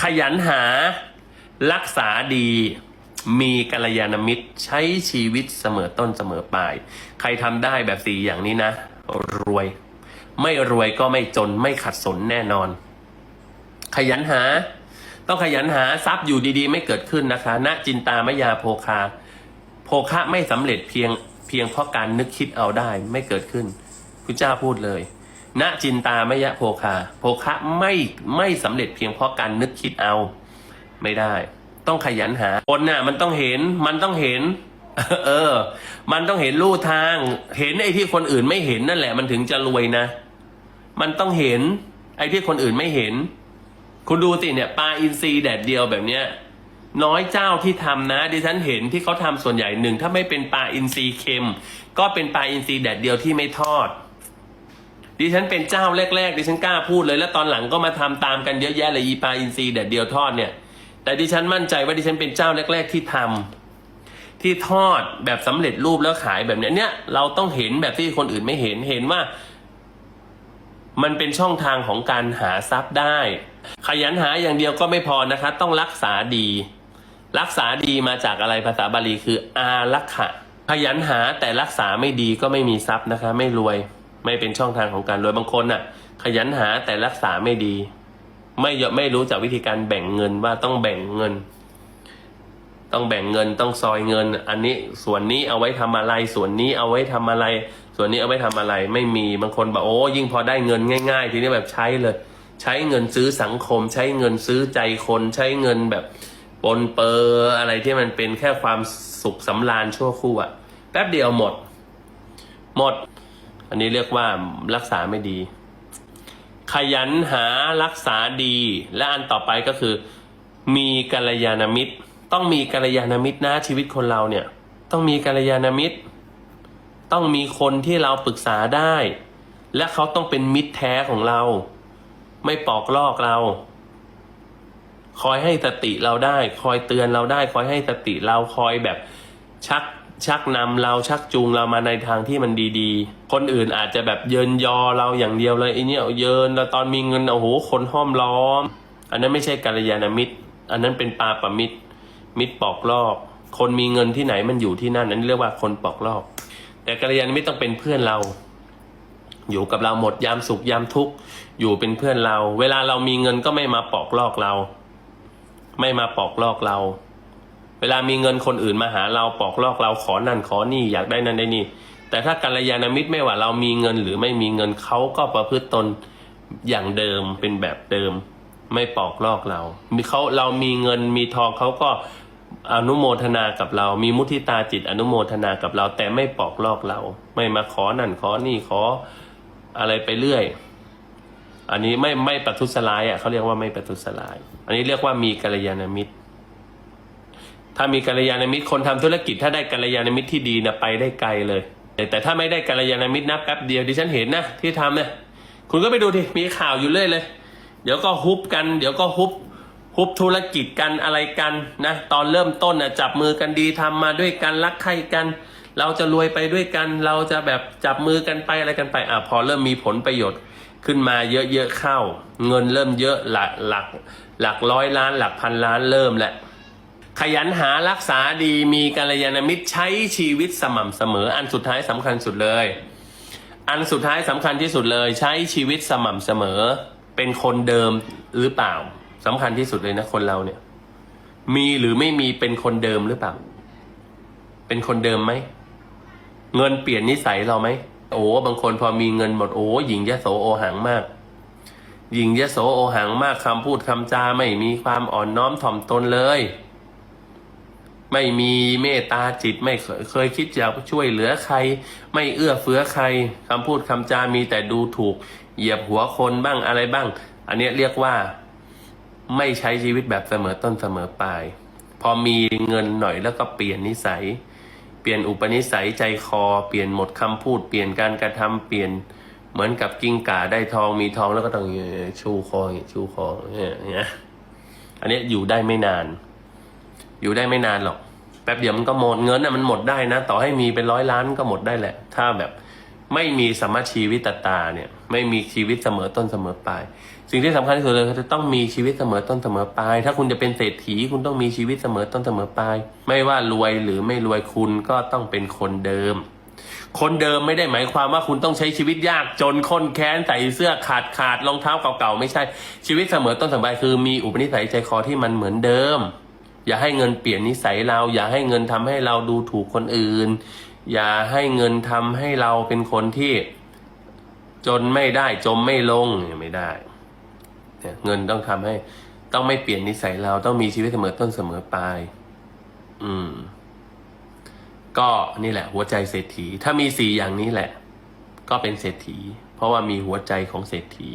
ขยันหา รักษาดี มีกัลยาณมิตรใช้ชีวิตเสมอต้นเสมอปลาย ใครทำได้แบบสี่อย่างนี้นะ รวย ไม่รวยก็ไม่จนไม่ขัดสนแน่นอน ขยันหา ต้องขยันหาทรัพย์อยู่ดีๆ ไม่เกิดขึ้นนะคะณจินตามยาโภคา โภคะไม่สำเร็จเพียงเพียงเพราะการนึกคิดเอาได้ไม่เกิดขึ้นพุทธเจ้าพูดเลย ณจินตามยะโภคา โภคะไม่ไม่สำเร็จเพียงเพราะการนึกคิดเอา ไม่ได้ ต้องขยันหาคนน่ะ มันต้องเห็นมันต้องเห็น เออ มันต้องเห็นลู่ทาง เห็นไอ้ที่คนอื่นไม่เห็นนั่นแหละ มันถึงจะรวยนะ มันต้องเห็น ไอ้ที่คนอื่นไม่เห็น คุณดูสิเนี่ยปลาอินทรีแดดเดียวแบบเนี้ยน้อยเจ้าที่ทำนะ ดิฉันเห็นที่เขาทำส่วนใหญ่หนึ่ง ถ้าไม่เป็นปลาอินทรีเค็ม ก็เป็นปลาอินทรีแดดเดียวที่ไม่ทอด ดิฉันเป็นเจ้าแรกๆดิฉันกล้าพูดเลย แล้วตอนหลังก็มาทำตามกันเยอะแยะเลยอีปลาอินทรีแดดเดียวทอดเนี่ย แต่ดิฉันมั่นใจว่าดิฉันเป็นเจ้าแรก ๆ ที่ทำที่ทอดแบบสำเร็จรูปแล้วขายแบบเนี้ยเนี่ยเราต้องเห็นแบบที่คนอื่นไม่เห็นเห็นว่า มันเป็นช่องทางของการหาทรัพย์ได้ ขยันหาอย่างเดียวก็ไม่พอนะคะ ต้องรักษาดี รักษาดีมาจากอะไรภาษาบาลีคืออารักขะขยันหาแต่รักษาไม่ดีก็ไม่มีทรัพย์นะคะ ไม่รวย ไม่เป็นช่องทางของการรวยบางคนน่ะ ขยันหาแต่รักษาไม่ดี ไม่ยอมไม่รู้จากวิธีการแบ่งเงินว่าต้องแบ่งเงิน ต้องแบ่งเงินต้องซอยเงิน อันนี้ส่วนนี้เอาไว้ทำอะไร ส่วนนี้เอาไว้ทำอะไร ส่วนนี้เอาไว้ทำอะไร ไม่มีบางคนบอกโอ้ยิ่งพอได้เงินง่าย ๆ ทีนี้แบบใช้เลย ใช้เงินซื้อสังคม ใช้เงินซื้อใจคนใช้เงินแบบปนเปอร์อะไรที่มันเป็นแค่ความสุขสำราญชั่วครู่อะแป๊บเดียวหมด หมด อันนี้เรียกว่ารักษาไม่ดี ขยันหารักษาดี และอันต่อไปก็คือ มีกัลยาณมิตร ต้องมีกัลยาณมิตรนะชีวิตคนเราเนี่ย ต้องมีกัลยาณมิตร ต้องมีคนที่เราปรึกษาได้ และเขาต้องเป็นมิตรแท้ของเรา ไม่ปอกลอกเรา คอยให้สติเราได้ คอยเตือนเราได้ คอยให้สติเราคอยแบบชัก ชักนำเราชักจูงเรามาในทางที่มันดีๆ คนอื่นอาจจะแบบเยินยอเราอย่างเดียวเลยไอ้เนี่ยเยินแล้วตอนมีเงินโอ้โหคนห้อมล้อม อันนั้นไม่ใช่กัลยาณมิตร อันนั้นเป็นปาปมิตร มิตรปอกลอก คนมีเงินที่ไหนมันอยู่ที่นั่นอันนี้เรียกว่าคนปอกลอก แต่กัลยาณมิตรต้องเป็นเพื่อนเรา อยู่กับเราหมดยามสุขยามทุกข์อยู่เป็นเพื่อนเรา เวลาเรามีเงินก็ไม่มาปอกลอกเรา ไม่มาปอกลอกเรา เวลามีเงินคนอื่นมาหาเราปอกลอกเราขอนั่นขอนี่อยากได้นั่นได้นี่ แต่ถ้ากัลยาณมิตรไม่ว่าเรามีเงินหรือไม่มีเงินเขาก็ประพฤติตนอย่างเดิมเป็นแบบเดิม ไม่ปอกลอกเรา มีเขาเรามีเงินมีทองเขาก็อนุโมทนากับเรา มีมุทิตาจิตอนุโมทนากับเรา แต่ไม่ปอกลอกเรา ไม่มาขอนั่นขอนี่ขออะไรไปเรื่อย อันนี้ไม่ไม่ประทุษร้ายอะเขาเรียกว่าไม่ประทุษร้าย อันนี้เรียกว่ามีกัลยาณมิตร ถ้ามีกัลยาณมิตรคนทำธุรกิจถ้าได้กัลยาณมิตรที่ดีนะไปได้ไกลเลย แต่ถ้าไม่ได้กัลยาณมิตรนะแป๊บเดียวดิฉันเห็นนะที่ทำเนี่ยคุณก็ไปดูทีมีข่าวอยู่เรื่อยเลย เดี๋ยวก็ฮุบกัน เดี๋ยวก็ฮุบฮุบธุรกิจกันอะไรกันนะตอนเริ่มต้นนะจับมือกันดีทำมาด้วยกันรักใครกัน เราจะรวยไปด้วยกัน เราจะแบบจับมือกันไปอะไรกันไปอะพอเริ่มมีผลประโยชน์ขึ้นมาเยอะๆเข้า เงินเริ่มเยอะหลักหลักหลักร้อยล้านหลักพันล้านเริ่มแหละ ขยันหารักษาดีมีกัลยาณมิตรใช้ชีวิตสม่ำเสมอ อันสุดท้ายสำคัญสุดเลย อันสุดท้ายสำคัญที่สุดเลย ใช้ชีวิตสม่ำเสมอ เป็นคนเดิมหรือเปล่าสำคัญที่สุดเลยนะคนเราเนี่ย มีหรือไม่มีเป็นคนเดิมหรือเปล่า เป็นคนเดิมไหมเงินเปลี่ยนนิสัยเราไหมโอ้บางคนพอมีเงินหมดโอ้หญิงยโสโอหังมากหญิงยโสโอหังมากคำพูดคำจาไม่มีความอ่อนน้อมถ่อมตนเลย ไม่มีเมตตาจิตไม่เคยเคยคิดจะช่วยเหลือใคร ไม่เอื้อเฟื้อใครคำพูดคำจามีแต่ดูถูก เหยียบหัวคนบ้างอะไรบ้าง อันนี้เรียกว่าไม่ใช้ชีวิตแบบเสมอต้นเสมอปลาย พอมีเงินหน่อยแล้วก็เปลี่ยนนิสัย เปลี่ยนอุปนิสัยใจคอ เปลี่ยนหมดคำพูด เปลี่ยนการกระทำเปลี่ยนเหมือนกับกิ้งก่าได้ทองมีทองแล้วก็ต้องชูคอเงี้ยชูคอย่างเงี้ยอันนี้อยู่ได้ไม่นาน อยู่ได้ไม่นานหรอกแป๊บเดียวมันก็หมดเงินน่ะมันหมดได้นะ ต่อให้มีเป็นร้อยล้านก็หมดได้แหละ ถ้าแบบไม่มีสมมาชีวิตตาเนี่ยไม่มีชีวิตเสมอต้นเสมอปลาย สิ่งที่สำคัญที่สุดเลยคือจะต้องมีชีวิตเสมอต้นเสมอปลาย ถ้าคุณจะเป็นเศรษฐีคุณต้องมีชีวิตเสมอต้นเสมอปลาย ไม่ว่ารวยหรือไม่รวยคุณก็ต้องเป็นคนเดิม คนเดิมไม่ได้หมายความว่าคุณต้องใช้ชีวิตยากจนค้นแค้นใส่เสื้อขาดขาดรองเท้าเก่าๆไม่ใช่ชีวิตเสมอต้นเสมอปลายคือมีอุปนิสัยใจคอที่มันเหมือนเดิม อย่าให้เงินเปลี่ยนนิสัยเรา อย่าให้เงินทำให้เราดูถูกคนอื่น อย่าให้เงินทำให้เราเป็นคนที่ จนไม่ได้จมไม่ลงไม่ได้เนี่ยเงินต้องทำให้ ต้องไม่เปลี่ยนนิสัยเราต้องมีชีวิตเสมอต้นเสมอปลายอืม ก็นี่แหละ หัวใจเศรษฐี ถ้ามีสี่อย่างนี้แหละ ก็เป็นเศรษฐี เพราะว่ามีหัวใจของเศรษฐี